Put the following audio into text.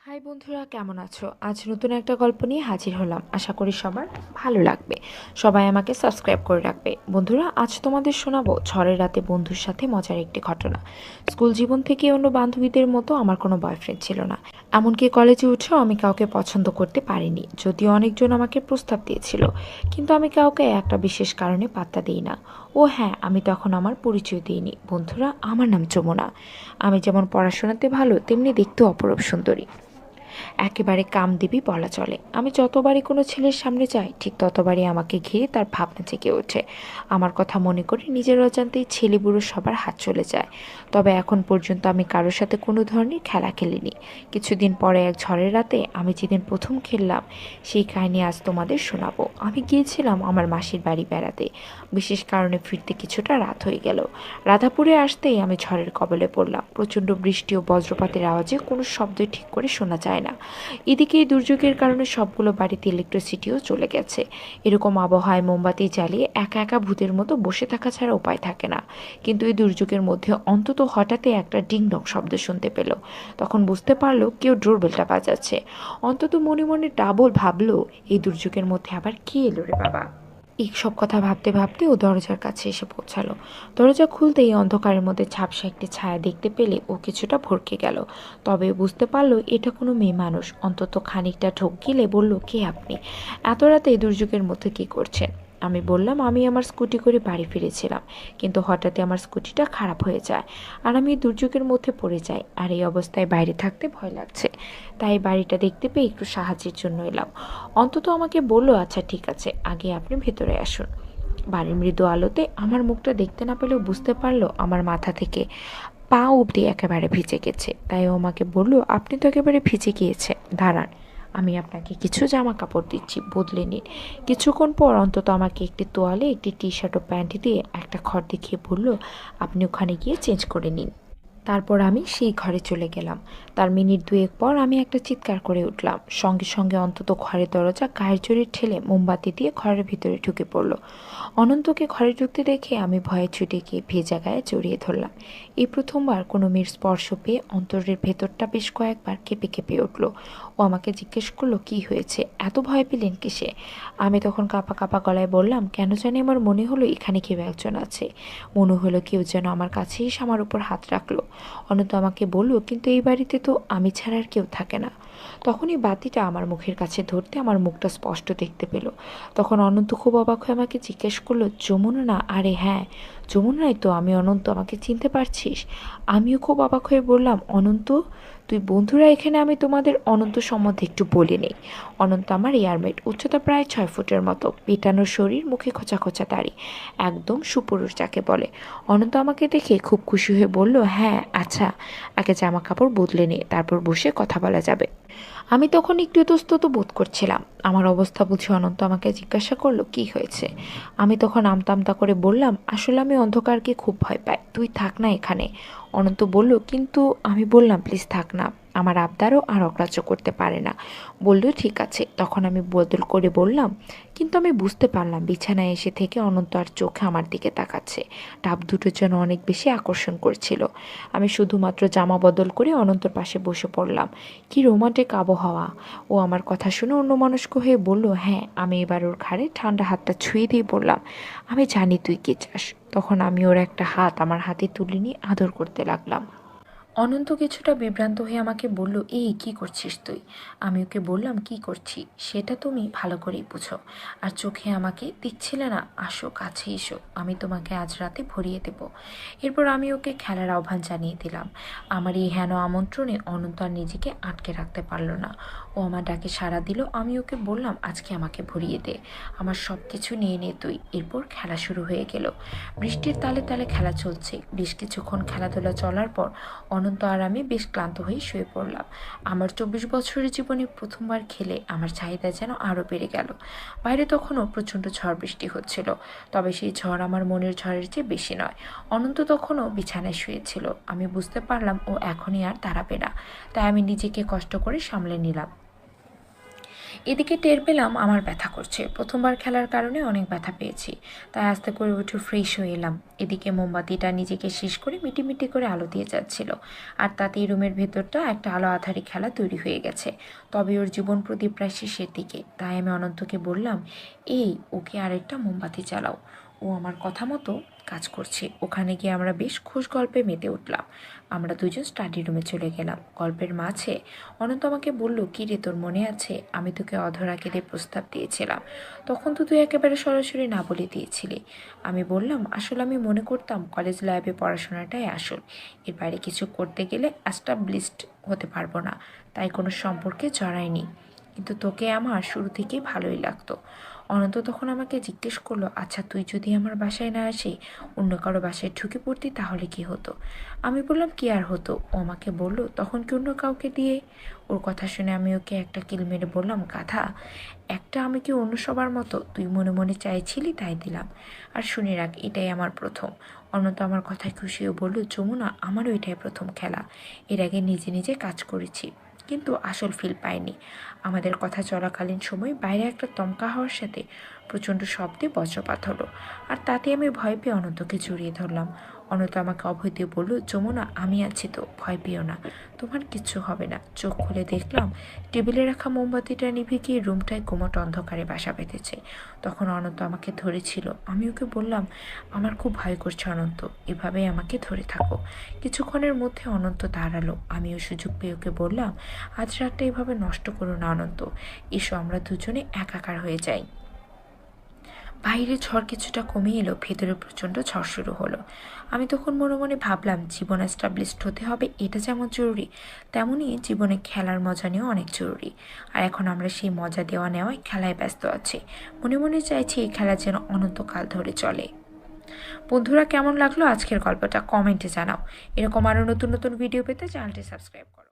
High বন্ধুরা, কেমন আছো? আজ নতুন একটা গল্প নিয়ে হাজির হলাম। আশা করি সবার ভালো লাগবে। সবাই আমাকে সাবস্ক্রাইব করে রাখবে। বন্ধুরা, আজ তোমাদের শোনাবো ঝড়ের রাতে বন্ধুর সাথে মজার একটি ঘটনা। স্কুল জীবন থেকে অন্য বান্ধবীদের মতো আমার কোনো বয়ফ্রেন্ড ছিল না। এমনকি কলেজে উঠেও আমি কাউকে পছন্দ করতে পারিনি, যদিও অনেকজন আমাকে প্রস্তাব দিয়েছিল। কিন্তু আমি কাউকে একটা বিশেষ কারণে পাত্তা দিই না। ও হ্যাঁ আমি তখন আমার পরিচয় দিইনি। বন্ধুরা, আমার নাম যমুনা। আমি যেমন পড়াশোনাতে ভালো, তেমনি দেখতেও অপরূপ সুন্দরী। একেবারে কাম কামদেবী বলা চলে। আমি যতবারই কোনো ছেলের সামনে যাই, ঠিক ততবারই আমাকে ঘিরে তার ভাবনা জেগে ওঠে। আমার কথা মনে করে নিজের অজান্তেই ছেলে বুড়ো সবার হাত চলে যায়। তবে এখন পর্যন্ত আমি কারোর সাথে কোনো ধরনের খেলা খেলিনি। কিছুদিন পরে এক ঝড়ের রাতে আমি যেদিন প্রথম খেললাম, সেই কাহিনী আজ তোমাদের শোনাবো। আমি গিয়েছিলাম আমার মাসির বাড়ি বেড়াতে। বিশেষ কারণে ফিরতে কিছুটা রাত হয়ে গেল। রাধাপুরে আসতেই আমি ঝড়ের কবলে পড়লাম। প্রচণ্ড বৃষ্টি ও বজ্রপাতের আওয়াজে কোনো শব্দই ঠিক করে শোনা যায় না। এদিকে এই দুর্যোগের কারণে সবগুলো বাড়িতে ইলেকট্রিসিটিও চলে গেছে। এরকম আবহাওয়ায় মোমবাতি জ্বালিয়ে একা একা ভূতের মতো বসে থাকা ছাড়া উপায় থাকে না। কিন্তু এই দুর্যোগের মধ্যে অন্তত হঠাৎই একটা ডিং ডং শব্দ শুনতে পেল। তখন বুঝতে পারল কেউ ডোরবেলটা বাজাচ্ছে। অন্তত মনে মনে ডাবল ভাবলো, এই দুর্যোগের মধ্যে আবার কে এলো রে বাবা? সব কথা ভাবতে ভাবতে ও দরজার কাছে এসে পৌঁছালো। দরজা খুলতেই অন্ধকারের মধ্যে ঝাপসা একটি ছায়া দেখতে পেলে ও কিছুটা ভরকে গেল। তবে বুঝতে পারল, এটা কোনো মেয়ে মানুষ। অন্তত খানিকটা ঢোক গিলে বলল, কে আপনি? এত রাতে দুর্যোগের মধ্যে কী করছেন? আমি বললাম, আমি আমার স্কুটি করে বাড়ি ফিরেছিলাম, কিন্তু হঠাৎই আমার স্কুটিটা খারাপ হয়ে যায় আর আমি দুর্যোগের মধ্যে পড়ে যাই আর এই অবস্থায় বাইরে থাকতে ভয় লাগছে। তাই বাড়িটা দেখতে পেয়ে একটু সাহায্যের জন্য এলাম। অন্তত আমাকে বলল আচ্ছা ঠিক আছে, আগে আপনি ভেতরে আসুন। বাড়ির মৃদু আলোতে আমার মুখটা দেখতে না পেলেও বুঝতে পারল আমার মাথা থেকে পা অবধি একেবারে ভিজে গেছে। তাই ও আমাকে বলল, আপনি তো একেবারে ভিজে গিয়েছে দাঁড়ান। আমি আপনাকে কিছু জামা কাপড় দিচ্ছি, বদলে নিন। কিছুক্ষণ পর অন্তত আমাকে একটি তোয়ালে একটি টি শার্ট ও প্যান্ট দিয়ে একটা ঘর দেখিয়ে বলল, আপনি ওখানে গিয়ে চেঞ্জ করে নিন। তারপর আমি সেই ঘরে চলে গেলাম। তার মিনিট দুয়েক পর আমি একটা চিৎকার করে উঠলাম। সঙ্গে সঙ্গে অন্তত ঘরের দরজা গায়ের জোরে ঠেলে মোমবাতি দিয়ে ঘরের ভিতরে ঢুকে পড়ল। অনন্তকে ঘরে ঢুকতে দেখে আমি ভয়ে ছুটে গিয়ে ভেজা গায়ে জড়িয়ে ধরলাম। এই প্রথমবার কোনো মেয়ের স্পর্শ পেয়ে অন্তরের ভেতরটা বেশ কয়েকবার কেঁপে কেঁপে উঠল। ও আমাকে জিজ্ঞেস করল, কি হয়েছে? এত ভয় পেলেন কিসে? আমি তখন কাপা কাপা গলায় বললাম, কেন জানি আমার মনে হলো এখানে কেউ একজন আছে। মনে হলো কেউ যেন আমার কাছেই এসে আমার উপর হাত রাখল। অনন্ত আমাকে বলল, কিন্তু এই বাড়িতে তো আমি ছাড়া আর কেউ থাকে না। তখনই বাতিটা আমার মুখের কাছে ধরতে আমার মুখটা স্পষ্ট দেখতে পেল। তখন অনন্ত খুব অবাক হয়ে আমাকে জিজ্ঞেস করল, যমুনা না? আরে হ্যাঁ যমুনাই তো, আমি অনন্ত, আমাকে চিনতে পারছিস? আমিও খুব অবাক হয়ে বললাম, অনন্ত, তুই বন্ধুরা এখানে, আমি তোমাদের অনন্ত সম্বন্ধে একটু বলে নেই। অনন্ত আমার এয়ারমেট, উচ্চতা প্রায় ছয় ফুটের মতো পেটানোর শরীর, মুখে খোঁচা খোঁচা দাড়ি, একদম সুপুরুষ যাকে বলে। অনন্ত আমাকে দেখে খুব খুশি হয়ে বলল হ্যাঁ আচ্ছা আগে জামা কাপড় বদলে নে, তারপর বসে কথা বলা যাবে। আমি তখন একটু ইতস্তত বোধ করছিলাম। আমার অবস্থা বুঝে অনন্ত আমাকে জিজ্ঞাসা করল, কি হয়েছে? আমি তখন আমতামতা করে বললাম, আসলে আমি অন্ধকারকে খুব ভয় পাই। তুই থাক না এখানে। অনন্ত বলল, কিন্তু আমি বললাম, প্লিজ থাক না। আমার আবদারও আর অগ্রাহ্য করতে পারে না। বলল, ঠিক আছে। তখন আমি বদল করে বললাম, কিন্তু আমি বুঝতে পারলাম, বিছানায় এসে থেকে অনন্ত আর চোখে আমার দিকে তাকাচ্ছে। ডাব দুটোর জন্য অনেক বেশি আকর্ষণ করছিল। আমি শুধুমাত্র জামা বদল করে অনন্তর পাশে বসে পড়লাম। কি রোমান্টিক আবহাওয়া। ও আমার কথা শুনে অন্য অন্যমনস্ক হয়ে বলল হ্যাঁ আমি এবার ওর ঘাড়ে ঠান্ডা হাতটা ছুঁয়ে দিয়ে বললাম, আমি জানি তুই কি চাস। তখন আমি ওর একটা হাত আমার হাতে তুলে নিয়ে আদর করতে লাগলাম। অনন্ত কিছুটা বিভ্রান্ত হয়ে আমাকে বলল, এই, কি করছিস তুই? আমি ওকে বললাম, কি করছি? সেটা তুমি ভালো করেই বুঝো। আর চোখে আমাকে দিচ্ছিলে না, আসো, কাছে এসো, আমি তোমাকে আজ রাতে ভরিয়ে দেব। এরপর আমি ওকে খেলার আহ্বান জানিয়ে দিলাম। আমার এই হেন আমন্ত্রণে অনন্ত আর নিজেকে আটকে রাখতে পারল না। ও আমার ডাকে সাড়া দিল, আমি ওকে বললাম, আজকে আমাকে ভরিয়ে দে। আমার সব কিছু নিয়ে নে তুই। এরপর খেলা শুরু হয়ে গেল। বৃষ্টির তালে তালে খেলা চলছে। বেশ কিছুক্ষণ খেলাধুলা চলার পর অনন্ত আর আমি বেশ ক্লান্ত হয়ে শুয়ে পড়লাম। আমার চব্বিশ বছরের জীবনে প্রথমবার খেলে আমার চাহিদা যেন আরও বেড়ে গেল। বাইরে তখনও প্রচণ্ড ঝড় বৃষ্টি হচ্ছিল, তবে সেই ঝড় আমার মনের ঝড়ের চেয়ে বেশি নয়। অনন্ত তখনও বিছানায় শুয়েছিল। আমি বুঝতে পারলাম ও এখনই আর দাঁড়াবে না। তাই আমি নিজেকে কষ্ট করে সামলে নিলাম। এদিকে টের পেলাম আমার ব্যথা করছে। প্রথমবার খেলার কারণে অনেক ব্যথা পেয়েছি। তাই আস্তে করে উঠে ফ্রেশ হয়ে এলাম। এদিকে মোমবাতিটা নিজেকে শেষ করে মিটিমিটি করে আলো দিয়ে যাচ্ছিল। আর তাতেই রুমের ভেতরটা একটা আলো আধারি খেলা তৈরি হয়ে গেছে। তবে ওর জীবন প্রতি প্রায় শেষের দিকে। তাই আমি অনন্তকে বললাম, এই, ওকে আরেকটা মোমবাতি চালাও ও আমার কথা মতো কাজ করছে। ওখানে গিয়ে আমরা বেশ খুশ গল্পে মেতে উঠলাম। আমরা দুজন স্টাডি রুমে চলে গেলাম। গল্পের মাঝে অনন্ত আমাকে বলল, কী রে, তোর মনে আছে? আমি তোকে অধরা কেঁদে প্রস্তাব দিয়েছিলাম। তখন তো তুই একেবারে সরাসরি না বলে দিয়েছিলি। আমি বললাম, আসলে আমি মনে করতাম কলেজ লাইফে পড়াশোনাটাই আসল। এর বাইরে কিছু করতে গেলে অ্যাস্টাবলিশড হতে পারব না। তাই কোনো সম্পর্কে জড়াইনি। কিন্তু তোকে আমার শুরু থেকেই ভালোই লাগতো। অনন্ত তখন আমাকে জিজ্ঞেস করল আচ্ছা তুই যদি আমার বাসায় না আসি, অন্য কারও বাসায় ঢুকে পড়তি, তাহলে কি হতো? আমি বললাম, কি আর হতো? ও আমাকে বলল, তখন কি অন্য কাউকে দিয়ে? ওর কথা শুনে আমি ওকে একটা কিল মেরে বললাম, গাধা, একটা আমি কি অন্য সবার মতো? তুই মনে মনে চাইছিলি, তাই দিলাম। আর শুনে রাখ, এটাই আমার প্রথম। অনন্ত আমার কথায় খুশিও বলল, যমুনা, আমারও এটাই প্রথম খেলা। এর আগে নিজে নিজে কাজ করেছি। কিন্তু আসল ফিল পায়নি আমাদের কথা চলাকালীন সময় বাইরে একটা তমকা হওয়ার সাথে প্রচণ্ড শব্দে বজ্রপাত হলো। আর তাতে আমি ভয় পেয়ে অনন্তকে জড়িয়ে ধরলাম। অনন্ত আমাকে অভয় দিয়ে বলল, যমুনা, আমি আছি তো, ভয় পেও না। তোমার কিচ্ছু হবে না। চোখ খুলে দেখলাম, টেবিলে রাখা মোমবাতিটা নিভে গিয়ে রুমটায় কোমট অন্ধকারে বাসা বেঁধেছে। তখন অনন্ত আমাকে ধরেছিল। আমি ওকে বললাম, আমার খুব ভয় করছে অনন্ত, এভাবেই আমাকে ধরে থাকো। কিছুক্ষণের মধ্যে অনন্ত দাঁড়াল। আমিও সুযোগ পেয়ে ওকে বললাম, আজ রাতটা এভাবে নষ্ট করো না অনন্ত। এসো, আমরা দুজনে একাকার হয়ে যাই। বাইরে ঝড় কিছুটা কমে এলো, ভেতরে প্রচণ্ড ঝড় শুরু হলো। আমি তখন মনে মনে ভাবলাম, জীবন এস্টাবলিশড হতে হবে, এটা যেমন জরুরি তেমনই জীবনে খেলার মজা নেওয়া অনেক জরুরি। আর এখন আমরা সেই মজা দেওয়া নেওয়ায় খেলায় ব্যস্ত আছি। মনে মনে চাইছি এই খেলা যেন অনন্তকাল ধরে চলে। বন্ধুরা, কেমন লাগল আজকের গল্পটা? কমেন্টে জানাও। এরকম আরও নতুন নতুন ভিডিও পেতে চ্যানেলটি সাবস্ক্রাইব করো।